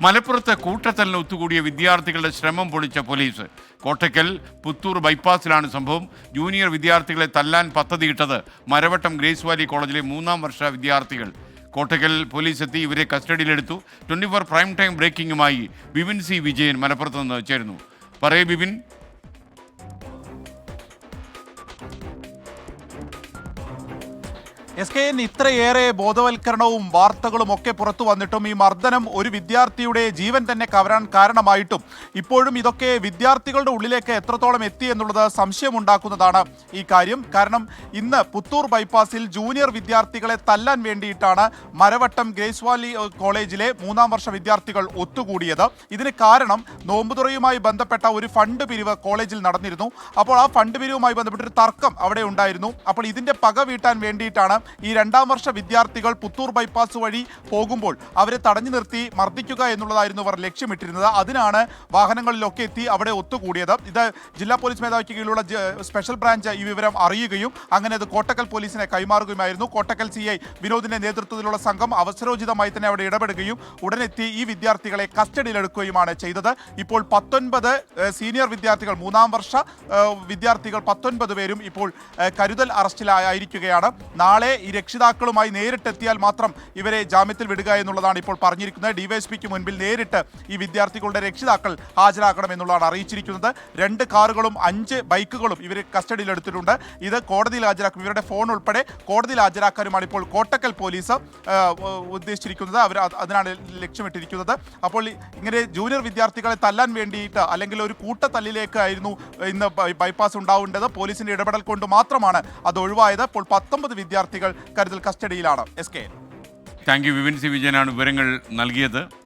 മലപ്പുറത്ത് കൂട്ടത്തലിന് ഒത്തുകൂടിയ വിദ്യാർത്ഥികളുടെ ശ്രമം പൊളിച്ച പോലീസ്. കോട്ടയ്ക്കൽ പുത്തൂർ ബൈപ്പാസിലാണ് സംഭവം. ജൂനിയർ വിദ്യാർത്ഥികളെ തല്ലാൻ പദ്ധതിയിട്ടത് മരവട്ടം ഗ്രേസ് വാലി കോളേജിലെ മൂന്നാം വർഷ വിദ്യാർത്ഥികൾ. കോട്ടയ്ക്കൽ പോലീസ് എത്തി ഇവരെ കസ്റ്റഡിയിലെടുത്തു. ട്വന്റി ഫോർ പ്രൈം ടൈം ബ്രേക്കിംഗുമായി ബിബിൻ സി വിജയൻ മലപ്പുറത്ത് നിന്ന് ചേരുന്നു. പറയേ ബിപിൻ എസ് കെ എൻ ഇത്രയേറെ ബോധവൽക്കരണവും വാർത്തകളും ഒക്കെ പുറത്തു വന്നിട്ടും ഈ മർദ്ദനം ഒരു വിദ്യാർത്ഥിയുടെ ജീവൻ തന്നെ കവരാൻ കാരണമായിട്ടും ഇപ്പോഴും ഇതൊക്കെ വിദ്യാർത്ഥികളുടെ ഉള്ളിലേക്ക് എത്രത്തോളം എത്തി എന്നുള്ളത് സംശയമുണ്ടാക്കുന്നതാണ് ഈ കാര്യം. കാരണം ഇന്ന് പുത്തൂർ ബൈപ്പാസിൽ ജൂനിയർ വിദ്യാർത്ഥികളെ തല്ലാൻ വേണ്ടിയിട്ടാണ് മരവട്ടം ഗ്രേസ് വാലി കോളേജിലെ മൂന്നാം വർഷ വിദ്യാർത്ഥികൾ ഒത്തുകൂടിയത്. ഇതിന് കാരണം നോമ്പുതുറയുമായി ബന്ധപ്പെട്ട ഒരു ഫണ്ട് പിരിവ് കോളേജിൽ നടന്നിരുന്നു. അപ്പോൾ ആ ഫണ്ട് പിരിവുമായി ബന്ധപ്പെട്ട ഒരു തർക്കം അവിടെ ഉണ്ടായിരുന്നു. അപ്പോൾ ഇതിന്റെ പക വീട്ടാൻ വേണ്ടിയിട്ടാണ് ഈ രണ്ടാം വർഷ വിദ്യാർത്ഥികൾ പുത്തൂർ ബൈപ്പാസ് വഴി പോകുമ്പോൾ അവരെ തടഞ്ഞു നിർത്തി മർദ്ദിക്കുക എന്നുള്ളതായിരുന്നു അവർ ലക്ഷ്യമിട്ടിരുന്നത്. അതിനാണ് വാഹനങ്ങളിലൊക്കെ എത്തി അവിടെ ഒത്തുകൂടിയത്. ഇത് ജില്ലാ പോലീസ് മേധാവിക്ക് കീഴിലുള്ള സ്പെഷ്യൽ ബ്രാഞ്ച് ഈ വിവരം അറിയുകയും അങ്ങനെ അത് കോട്ടക്കൽ പോലീസിനെ കൈമാറുകയുമായിരുന്നു. കോട്ടക്കൽ സി ഐ വിനോദിന്റെ നേതൃത്വത്തിലുള്ള സംഘം അവസരോചിതമായി തന്നെ അവിടെ ഇടപെടുകയും ഉടനെത്തി ഈ വിദ്യാർത്ഥികളെ കസ്റ്റഡിയിലെടുക്കുകയുമാണ് ചെയ്തത്. ഇപ്പോൾ പത്തൊൻപത് സീനിയർ വിദ്യാർത്ഥികൾ മൂന്നാം വർഷ വിദ്യാർത്ഥികൾ പത്തൊൻപത് പേരും ഇപ്പോൾ കരുതൽ അറസ്റ്റിലായിരിക്കുകയാണ് നാളെ ഈ രക്ഷിതാക്കളുമായി നേരിട്ടെത്തിയാൽ മാത്രം ഇവരെ ജാമ്യത്തിൽ വിടുക എന്നുള്ളതാണ് ഇപ്പോൾ പറഞ്ഞിരിക്കുന്നത്. ഡിവൈഎസ്പിക്ക് മുൻപിൽ നേരിട്ട് ഈ വിദ്യാർത്ഥികളുടെ രക്ഷിതാക്കൾ ഹാജരാക്കണമെന്നുള്ളതാണ് അറിയിച്ചിരിക്കുന്നത്. രണ്ട് കാറുകളും അഞ്ച് ബൈക്കുകളും ഇവർ കസ്റ്റഡിയിലെടുത്തിട്ടുണ്ട് ഇത് കോടതിയിൽ ഹാജരാക്കും. ഇവരുടെ ഫോൺ ഉൾപ്പെടെ കോടതിയിൽ ഹാജരാക്കാനുമാണ് ഇപ്പോൾ കോട്ടക്കൽ പോലീസ് ഉദ്ദേശിച്ചിരിക്കുന്നത്. അവർ അത് അതിനാണ് ലക്ഷ്യമിട്ടിരിക്കുന്നത്. അപ്പോൾ ഇങ്ങനെ ജൂനിയർ വിദ്യാർത്ഥികളെ തല്ലാൻ വേണ്ടിയിട്ട് അല്ലെങ്കിൽ ഒരു കൂട്ടത്തല്ലിലേക്ക് ആയിരുന്നു ഇന്ന് ബൈപ്പാസ് ഉണ്ടാവേണ്ടത്. പോലീസിന്റെ ഇടപെടൽ കൊണ്ട് മാത്രമാണ് അത് ഒഴിവായത്. ഇപ്പോൾ പത്തൊമ്പത് വിദ്യാർത്ഥികൾ കരുതൽ കസ്റ്റഡിയിലാണ്. S K. Thank you Vipin C വിജയനാണ് വിവരങ്ങൾ നൽകിയത്.